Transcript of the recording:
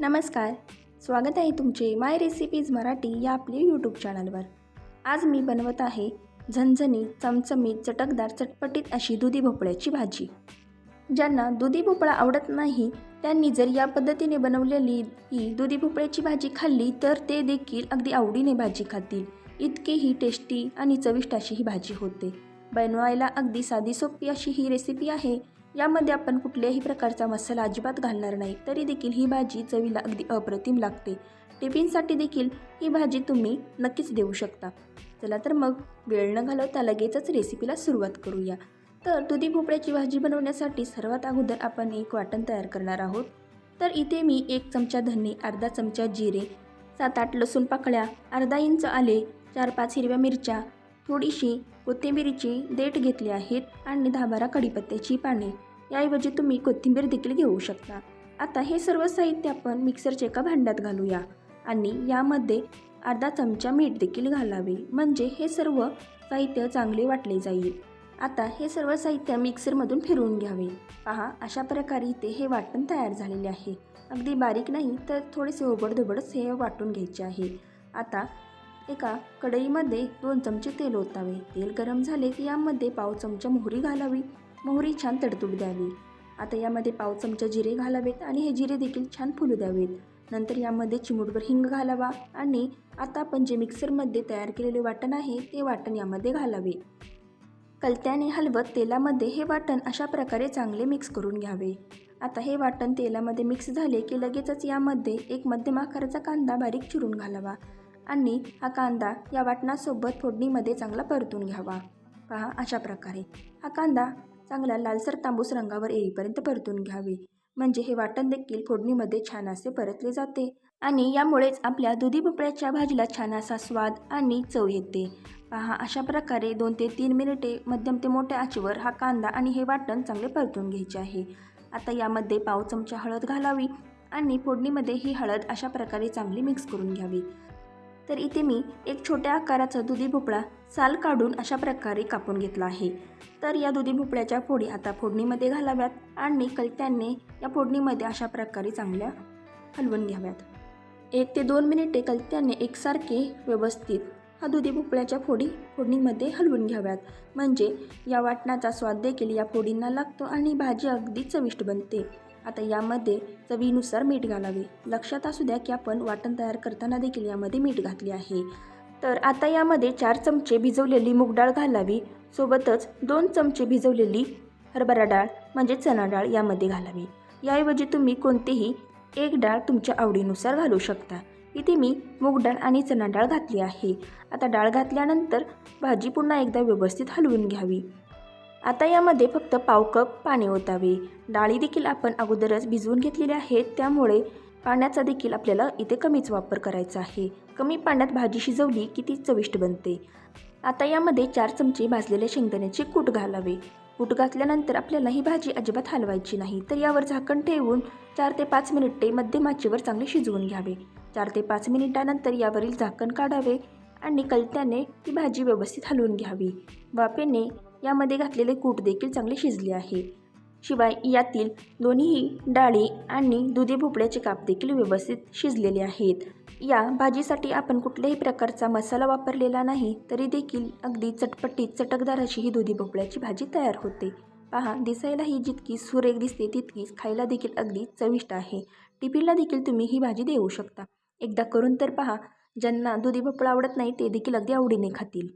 नमस्कार. स्वागत आहे तुमचे माय रेसिपीज मराठी या आपल्या यूट्यूब चॅनलवर आज मी बनवत आहे झणझणीत चमचमीत चटकदार चटपटीत अशी दुधी भोपळ्याची भाजी. ज्यांना दुधी भोपळा आवडत नाही त्यांनी जर या पद्धतीने बनवलेली ही दुधी भोपळ्याची भाजी खाल्ली तर ते देखील अगदी आवडीने भाजी खातील. इतकी ही टेस्टी आणि चविष्ट अशी ही भाजी होते. बनवायला अगदी साधी सोपी अशी ही रेसिपी आहे. यामध्ये आपण कुठल्याही प्रकारचा मसाला अजिबात घालणार नाही तरी देखील ही भाजी चवीला अगदी अप्रतिम लागते. टिफिनसाठी देखील ही भाजी तुम्ही नक्कीच देऊ शकता. चला तर मग वेळ न घालवता लगेचच रेसिपीला सुरुवात करूया. तर दुधी भोपळ्याची भाजी बनवण्यासाठी सर्वात अगोदर आपण एक वाटण तयार करणार आहोत. तर इथे मी एक चमचा धने अर्धा चमचा जिरे सात आठ लसूण पाकळ्या अर्धा इंच आले चार पाच हिरव्या मिरच्या थोडीशी कोथिंबिरीची देठ घेतली आहेत आणि दहा बारा कढीपत्त्याची पाने. याऐवजी तुम्ही कोथिंबीर देखील घेऊ शकता. आता हे सर्व साहित्य आपण मिक्सरच्या एका भांड्यात घालूया आणि यामध्ये अर्धा चमचा मीठ देखील घालावे. म्हणजे हे सर्व साहित्य चांगले वाटले जाईल. आता हे सर्व साहित्य मिक्सरमधून फिरवून घ्यावे. पहा अशा प्रकारे इथे हे वाटण तयार झालेले आहे. अगदी बारीक नाही तर थोडेसे ओबडधोबडच हे वाटून घ्यायचे आहे. आता एका कढईमध्ये दोन चमचे तेल ओतावे. तेल गरम झाले की यामध्ये पाव चमचा मोहरी घालावी. मोहरी छान तडतूड द्यावी. आता यामध्ये पाव चमचा जिरे घालावेत आणि हे जिरे देखील छान फुलू द्यावेत. नंतर यामध्ये चिमूटभर हिंग घालावा आणि आता आपण जे मिक्सरमध्ये तयार केलेले वाटण आहे ते वाटण यामध्ये घालावे. कलत्याने हलवत तेलामध्ये हे वाटण अशा प्रकारे चांगले मिक्स करून घ्यावे. आता हे वाटण तेलामध्ये मिक्स झाले की लगेचच यामध्ये एक मध्यम आकाराचा कांदा बारीक चिरून घालावा. आणि हा कांदा या वाटणासोबत फोडणीमध्ये चांगला परतून घ्यावा. पहा अशा प्रकारे. हा कांदा चांगला लालसर तांबूस रंगावर येईपर्यंत परतून घ्यावे. म्हणजे हे वाटण देखील फोडणीमध्ये छान असे परतले जाते आणि यामुळेच आपल्या दुधी भोपळ्याच्या भाजीला छान असा स्वाद आणि चव येते. पहा अशा प्रकारे दोन ते तीन मिनिटे मध्यम ते मोठ्या आचेवर हा कांदा आणि हे वाटण चांगले परतून घ्यायचे आहे. आता यामध्ये पाव चमचा हळद घालावी आणि फोडणीमध्ये ही हळद अशा प्रकारे चांगली मिक्स करून घ्यावी. तर इथे मी एक छोट्या आकाराचा दुधी भोपळा साल काढून अशा प्रकारे कापून घेतला आहे. तर या दुधी भोपळ्याच्या फोडी आता फोडणीमध्ये घालाव्यात आणि कलत्याने या फोडणीमध्ये अशा प्रकारे चांगल्या हलवून घ्याव्यात. एक ते दोन मिनिटे कलत्याने एकसारखे व्यवस्थित हा दुधी भोपळ्याच्या फोडी फोडणीमध्ये हलवून घ्याव्यात. म्हणजे या वाटणाचा स्वाद देखील या फोडींना लागतो आणि भाजी अगदी चविष्ट बनते. आता यामध्ये चवीनुसार मीठ घालावे. लक्षात असू द्या की आपण वाटण तयार करताना देखील यामध्ये मीठ घातले आहे. तर आता यामध्ये चार चमचे भिजवलेली मूग डाळ घालावी. सोबतच दोन चमचे भिजवलेली हरभरा डाळ म्हणजे चणा डाळ यामध्ये घालावी. याऐवजी तुम्ही कोणतीही एक डाळ तुमच्या आवडीनुसार घालू शकता. इथे मी मूग डाळ आणि चणा डाळ घातली आहे. आता डाळ घातल्यानंतर भाजी पुन्हा एकदा व्यवस्थित हलवून घ्यावी. आता यामध्ये फक्त पाव कप पाणी ओतावे. डाळी देखील आपण अगोदरच भिजवून घेतलेल्या आहेत त्यामुळे पाण्याचा देखील आपल्याला इथे कमीच वापर करायचा आहे. कमी पाण्यात भाजी शिजवली की ती चविष्ट बनते. आता यामध्ये चार चमचे भाजलेल्या शेंगदाण्याचे कूट घालावे. कूट घातल्यानंतर आपल्याला ही भाजी अजिबात हलवायची नाही तर यावर झाकण ठेवून चार ते पाच मिनिटे मध्यम आचेवर चांगले शिजवून घ्यावे. चार ते पाच मिनिटानंतर यावरील झाकण काढावे आणि कलत्याने ती भाजी व्यवस्थित हलवून घ्यावी. वाफेने यामध्ये घातलेले कूट देखील चांगले शिजले आहे. शिवाय यातील दोन्हीही डाळी आणि दुधी भोपळ्याचे काप देखील व्यवस्थित शिजलेले आहेत. या भाजीसाठी आपण कुठल्याही प्रकारचा मसाला वापरलेला नाही तरी देखील अगदी चटपटीत चटकदार अशी ही दुधी भोपळ्याची भाजी तयार होते. पहा दिसायला ही जितकी सुरेख दिसते तितकीच खायला देखील अगदी चविष्ट आहे. टिफिनला देखील तुम्ही ही भाजी देऊ शकता. एकदा करून तर पहा ज्यांना दुधी भोपळा आवडत नाही ते देखील अगदी आवडीने खातील.